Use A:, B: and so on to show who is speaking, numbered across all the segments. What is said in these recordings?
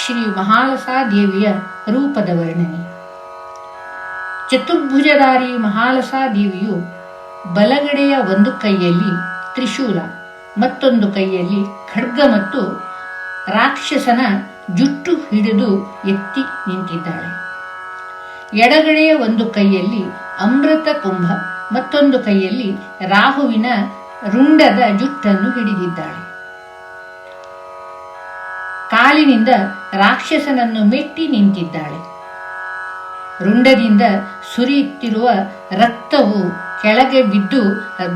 A: ಶ್ರೀ ಮಹಾಲಸಾ ದೇವಿಯ ರೂಪದ ವರ್ಣನೆ. ಚತುರ್ಭುಜಧಾರಿ ಮಹಾಲಸಾ ದೇವಿಯು ಬಲಗಡೆಯ ಒಂದು ಕೈಯಲ್ಲಿ ತ್ರಿಶೂಲ, ಮತ್ತೊಂದು ಕೈಯಲ್ಲಿ ಖಡ್ಗ ಮತ್ತು ರಾಕ್ಷಸನ ಜುಟ್ಟು ಹಿಡಿದು ಎತ್ತಿ ನಿಂತಿದ್ದಾಳೆ. ಎಡಗಡೆಯ ಒಂದು ಕೈಯಲ್ಲಿ ಅಮೃತ ಕುಂಭ, ಮತ್ತೊಂದು ಕೈಯಲ್ಲಿ ರಾಹುವಿನ ರುಂಡದ ಜುಟ್ಟನ್ನು ಹಿಡಿದಿದ್ದಾಳೆ. ಕಾಲಿನಿಂದ ರಾಕ್ಷಸನನ್ನು ಮೆಟ್ಟಿ ನಿಂತಿದ್ದಾಳೆ. ರುಂಡದಿಂದ ಸುರಿಯುತ್ತಿರುವ ರಕ್ತವು ಕೆಳಗೆ ಬಿದ್ದು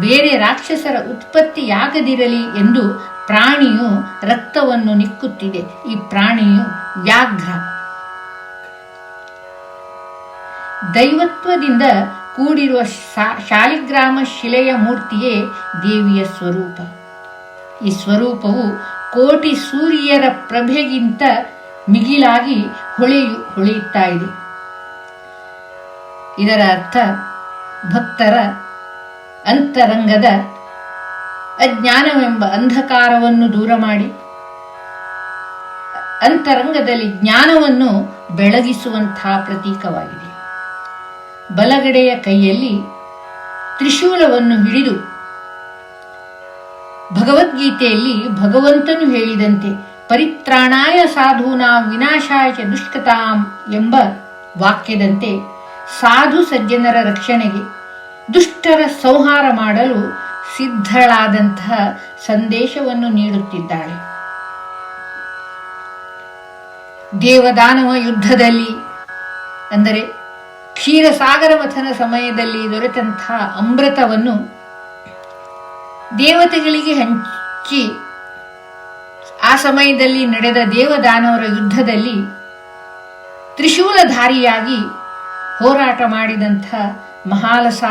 A: ಬೇರೆ ರಾಕ್ಷಸರ ಉತ್ಪತ್ತಿಯಾಗದಿರಲಿ ಎಂದು ಪ್ರಾಣಿಯು ರಕ್ತವನ್ನು ನಿಕ್ಕುತ್ತಿದೆ. ಈ ಪ್ರಾಣಿಯು ವ್ಯಾಘ್ರ. ದೈವತ್ವದಿಂದ ಕೂಡಿರುವ ಶಾಲಿಗ್ರಾಮ ಶಿಲೆಯ ಮೂರ್ತಿಯೇ ದೇವಿಯ ಸ್ವರೂಪ. ಈ ಸ್ವರೂಪವು ಕೋಟಿ ಸೂರ್ಯರ ಪ್ರಭೆಗಿಂತ ಮಿಗಿಲಾಗಿ ಹೊಳೆಯು ಹೊಳೆಯುತ್ತಾ ಇದೆ. ಇದರ ಅರ್ಥ ಭಕ್ತರ ಅಂತರಂಗದ ಅಜ್ಞಾನವೆಂಬ ಅಂಧಕಾರವನ್ನು ದೂರ ಮಾಡಿ, ಅಂತರಂಗದಲ್ಲಿ ಜ್ಞಾನವನ್ನು ಬೆಳಗಿಸುವಂತಹ ಪ್ರತೀಕವಾಗಿದೆ. ಬಲಗಡೆಯ ಕೈಯಲ್ಲಿ ತ್ರಿಶೂಲವನ್ನು ಹಿಡಿದು ಭಗವದ್ಗೀತೆಯಲ್ಲಿ ಭಗವಂತನು ಹೇಳಿದಂತೆ, ಪರಿತ್ರಾಣಾಯ ಸಾಧೂನಾ ವಿನಾಶಾಯ ಚ ದುಷ್ಕತಾಂ ಎಂಬ ವಾಕ್ಯದಂತೆ ಸಾಧು ಸಜ್ಜನರ ರಕ್ಷಣೆಗೆ ದುಷ್ಟರ ಸಂಹಾರ ಮಾಡಲು ಸಿದ್ಧಳಾದಂತಹ ಸಂದೇಶವನ್ನು ನೀಡುತ್ತಿದ್ದಾಳೆ ದೇವದಾನವ ಯುದ್ಧದಲ್ಲಿ, ಅಂದರೆ ಕ್ಷೀರಸಾಗರ ಮಥನ ಸಮಯದಲ್ಲಿ ದೊರೆತಂತಹ ಅಮೃತವನ್ನು ದೇವತೆಗಳಿಗೆ ಹಂಚಿ, ಆ ಸಮಯದಲ್ಲಿ ನಡೆದ ದೇವದಾನವರ ಯುದ್ಧದಲ್ಲಿ ತ್ರಿಶೂಲಧಾರಿಯಾಗಿ ಹೋರಾಟ ಮಾಡಿದಂಥ ಮಹಾಲಸ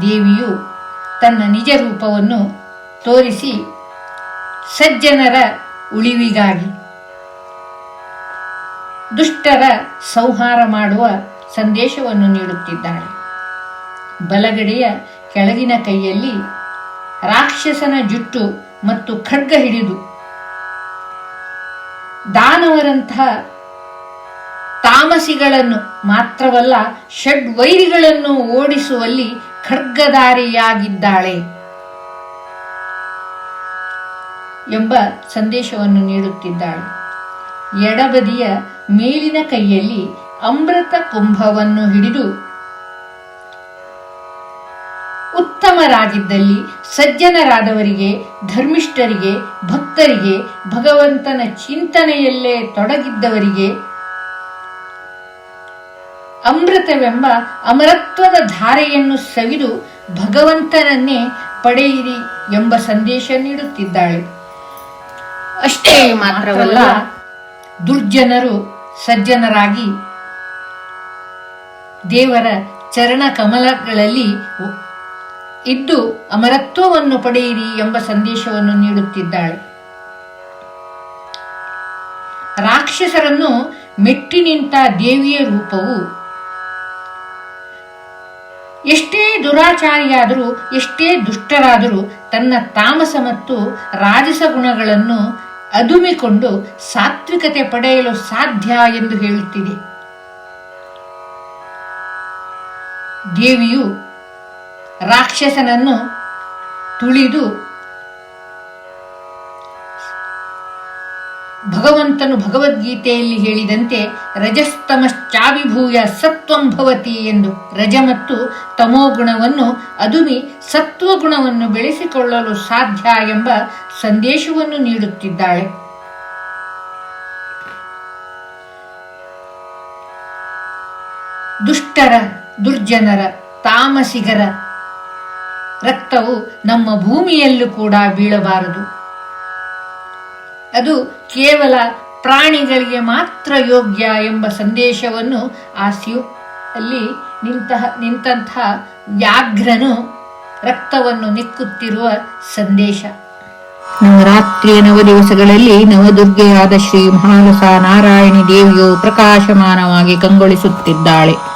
A: ದೇವಿಯು ತನ್ನ ನಿಜ ರೂಪವನ್ನು ತೋರಿಸಿ ಸಜ್ಜನರ ಉಳಿವಿಗಾಗಿ ದುಷ್ಟರ ಸಂಹಾರ ಮಾಡುವ ಸಂದೇಶವನ್ನು ನೀಡುತ್ತಿದ್ದಾಳೆ. ಬಲಗಡೆಯ ಕೆಳಗಿನ ಕೈಯಲ್ಲಿ ರಾಕ್ಷಸನ ಜುಟ್ಟು ಮತ್ತು ಖಡ್ಗ ಹಿಡಿದು ದಾನವರಂತಹ ತಾಮಸಿಗಳನ್ನು ಮಾತ್ರವಲ್ಲ ಷಡ್ವೈರಿಗಳನ್ನು ಓಡಿಸುವಲ್ಲಿ ಖಡ್ಗಧಾರಿಯಾಗಿದ್ದಾಳೆ ಎಂಬ ಸಂದೇಶವನ್ನು ನೀಡುತ್ತಿದ್ದಾಳೆ. ಎಡಬದಿಯ ಮೇಲಿನ ಕೈಯಲ್ಲಿ ಅಮೃತ ಕುಂಭವನ್ನು ಹಿಡಿದು ಉತ್ತಮರಾಗಿದ್ದಲ್ಲಿ ಸಜ್ಜನರಾದವರಿಗೆ, ಧರ್ಮಿಷ್ಠರಿಗೆ, ಭಕ್ತರಿಗೆ, ಭಗವಂತನ ಚಿಂತನೆಯಲ್ಲೇ ತೊಡಗಿದ್ದವರಿಗೆ ಅಮೃತವೆಂಬ ಅಮರತ್ವದ ಧಾರೆಯನ್ನು ಸವಿದು ಭಗವಂತನನ್ನೇ ಪಡೆಯಿರಿ ಎಂಬ ಸಂದೇಶ ನೀಡುತ್ತಿದ್ದಾಳೆ. ಅಷ್ಟೇ ಮಾತ್ರವಲ್ಲ, ದುರ್ಜನರು ಸಜ್ಜನರಾಗಿ ದೇವರ ಚರಣ ಕಮಲಗಳಲ್ಲಿ ಇದ್ದು ಅಮರತ್ವವನ್ನು ಪಡೆಯಿರಿ ಎಂಬ ಸಂದೇಶವನ್ನು ನೀಡುತ್ತಿದ್ದಾಳೆ. ರಾಕ್ಷಸರನ್ನು ಮೆಟ್ಟಿ ನಿಂತ ದೇವಿಯ ರೂಪವು ಎಷ್ಟೇ ದುರಾಚಾರಿಯಾದರೂ, ಎಷ್ಟೇ ದುಷ್ಟರಾದರೂ ತನ್ನ ತಾಮಸ ಮತ್ತು ರಾಜಸ ಗುಣಗಳನ್ನು ಅದುಮಿಕೊಂಡು ಸಾತ್ವಿಕತೆ ಪಡೆಯಲು ಸಾಧ್ಯ ಎಂದು ಹೇಳುತ್ತಿದೆ. ದೇವಿಯು ರಾಕ್ಷಸನನ್ನು ತುಳಿದು ಭಗವಂತನು ಭಗವದ್ಗೀತೆಯಲ್ಲಿ ಹೇಳಿದಂತೆ ರಜಸ್ತಮಶ್ಚಾಭಿಭೂಯ ಸತ್ವಂ ಭವತಿ ಎಂದು ರಜ ಮತ್ತು ತಮೋಗುಣವನ್ನು ಅದುಮಿ ಸತ್ವಗುಣವನ್ನು ಬೆಳೆಸಿಕೊಳ್ಳಲು ಸಾಧ್ಯ ಎಂಬ ಸಂದೇಶವನ್ನು ನೀಡುತ್ತಿದ್ದಾಳೆ. ದುಷ್ಟರ, ದುರ್ಜನರ, ತಾಮಸಿಗರ ರಕ್ತವು ನಮ್ಮ ಭೂಮಿಯಲ್ಲೂ ಕೂಡ ಬೀಳಬಾರದು. ಅದು ಕೇವಲ ಪ್ರಾಣಿಗಳಿಗೆ ಮಾತ್ರ ಯೋಗ್ಯ ಎಂಬ ಸಂದೇಶವನ್ನು ಆ ಸ್ಯೂ ಅಲ್ಲಿ ನಿಂತಹ ನಿಂತಹ ವ್ಯಾಘ್ರನು ರಕ್ತವನ್ನು ನಿಕ್ಕುತ್ತಿರುವ ಸಂದೇಶ. ನವರಾತ್ರಿಯ ನವ ದಿವಸಗಳಲ್ಲಿ ನವದುರ್ಗೆಯಾದ ಶ್ರೀ ಮಹಾಲಸ ನಾರಾಯಣಿ ದೇವಿಯು ಪ್ರಕಾಶಮಾನವಾಗಿ ಕಂಗೊಳಿಸುತ್ತಿದ್ದಾಳೆ.